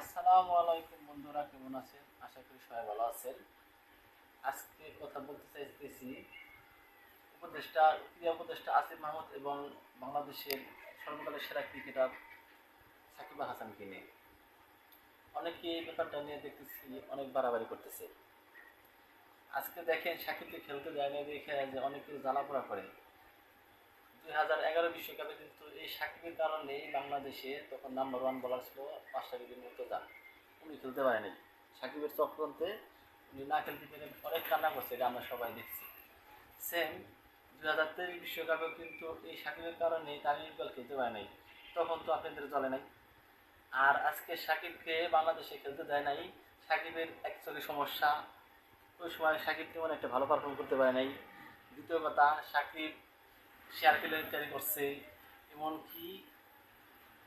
আসসালামু আলাইকুম বন্ধুরা, কেমন আছেন? আশা করি সবাই ভালো আছেন। আজকে কথা বলতে চাইতেছি, উপদেষ্টা ক্রীড়া উপদেষ্টা আসিফ মাহমুদ এবং বাংলাদেশের সর্বকালের সেরা ক্রিকেটার সাকিব আল হাসানকে নিয়ে। অনেকে এই ব্যাপারটা নিয়ে দেখতেছি, অনেক বাড়াবাড়ি করতেছে। আজকে দেখেন, সাকিবকে খেলতে যায় না দেখে যে অনেকে জ্বালাপোড়া করে। হাজার এগারো বিশ্বকাপে কিন্তু এই সাকিবের কারণেই বাংলাদেশে তখন নাম্বার ওয়ান বলার ছিল পাঁচটা উইকেট মুক্তদা উনি খেলতে পারেনি। সাকিবের চক্রান্তে উনি না খেলতে পেরে অনেক কান্না করছে, এটা আমরা সবাই দেখছি। সেম দু হাজার তেইশ বিশ্বকাপেও কিন্তু এই সাকিবের কারণেই তামিম ইকবাল খেলতে পারে নাই। তখন তো আপনাদের চলে নাই। আর আজকে সাকিবকে বাংলাদেশে খেলতে দেয় নাই। সাকিবের অ্যাকচুয়ালি সমস্যা। ওই সময় সাকিব তেমন একটা ভালো পারফর্ম করতে পারে নাই। দ্বিতীয় কথা, সাকিব শেয়ার কেলেঙ্কারি করছে। এমনকি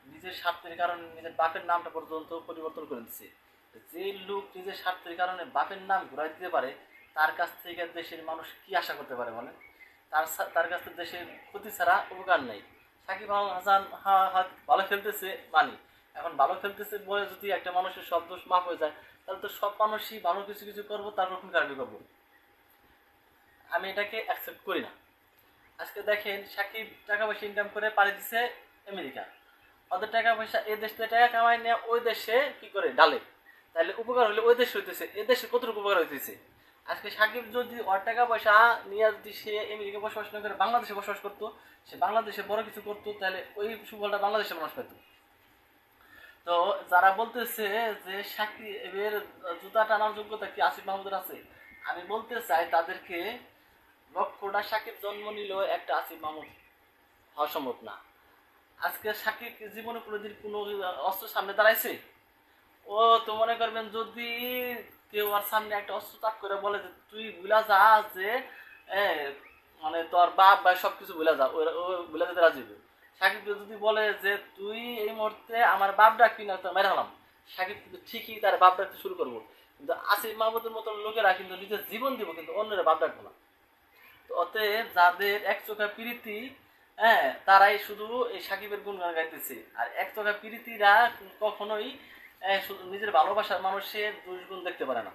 নিজের স্বার্থের কারণে নিজের বাপের নামটা পর্যন্ত পরিবর্তন করে দিচ্ছে। যে লোক নিজের স্বার্থের কারণে বাপের নাম ঘুরাই দিতে পারে, তার কাছ থেকে দেশের মানুষ কি আশা করতে পারে বলেন? তার তার কাছ থেকে দেশের ক্ষতি ছাড়া উপকার নেই। সাকিব আল হাসান, হা- হাত ভালো খেলতেছে, মানি। এখন ভালো খেলতেছে বলে যদি একটা মানুষের সব দোষ মাফ হয়ে যায়, তাহলে তো সব মানুষই ভালো কিছু কিছু করব, তার রকম কারণে করব। আমি এটাকে অ্যাকসেপ্ট করি না। আজকে দেখেন সাকিব টাকা পয়সা ইনকাম করে পাড়ি দিছে আমেরিকা। ওদের টাকা পয়সা এই দেশ থেকে টাকা কামাই নিয়ে ওই দেশে কি করে? ডালে। তাহলে উপকার হলে ওই দেশে হইতেছে। এ দেশে কতটুকু উপকার হইতেছে? আজকে সাকিব যদি ওর টাকা পয়সা নিয়ে যদি সে আমেরিকা বসবাস না করে, বাংলাদেশে বসবাস করতো, সে বাংলাদেশে বড় কিছু করতো, তাহলে ওই সুফলটা বাংলাদেশে মানুষ পেত। তো যারা বলতেছে যে সাকিবের জুতা টানার যোগ্যতা কি আসিফ মাহমুদের আছে, আমি বলতে চাই তাদেরকে লক্ষ্যটা সাকিব জন্ম নিল একটা আসিফ মাহমুদ হওয়া সম্ভব না। আজকে সাকিব জীবনে কোনোদিন কোনো অস্ত্র সামনে দাঁড়াইছে? ও, তো মনে করবেন যদি কেউ আর সামনে একটা অস্ত্র তাক করে বলে যে, তুই ভুলা যা যে মানে তোর বাপ বা সব কিছু ভুলা যা ও ভুলা যেতে রাজি। সাকিব যদি বলে যে, তুই এই মুহূর্তে আমার বাপ ডাকবি না, তো মেরে হলাম সাকিব কিন্তু ঠিকই তার বাপ ডাকতে শুরু করব। কিন্তু আসিফ মাহমুদের মতো লোকেরা কিন্তু নিজের জীবন দিব, কিন্তু অন্যরা বাপ ডাকবো অতএব যাদের এক চোখা প্রীতি হ্যাঁ তারাই শুধু এই সাকিবের গুণগান গাইতেছে। আর এক চোখা প্রীতিরা কখনোই শুধু নিজের ভালোবাসার মানুষের দুষ্গুণ দেখতে পারে না।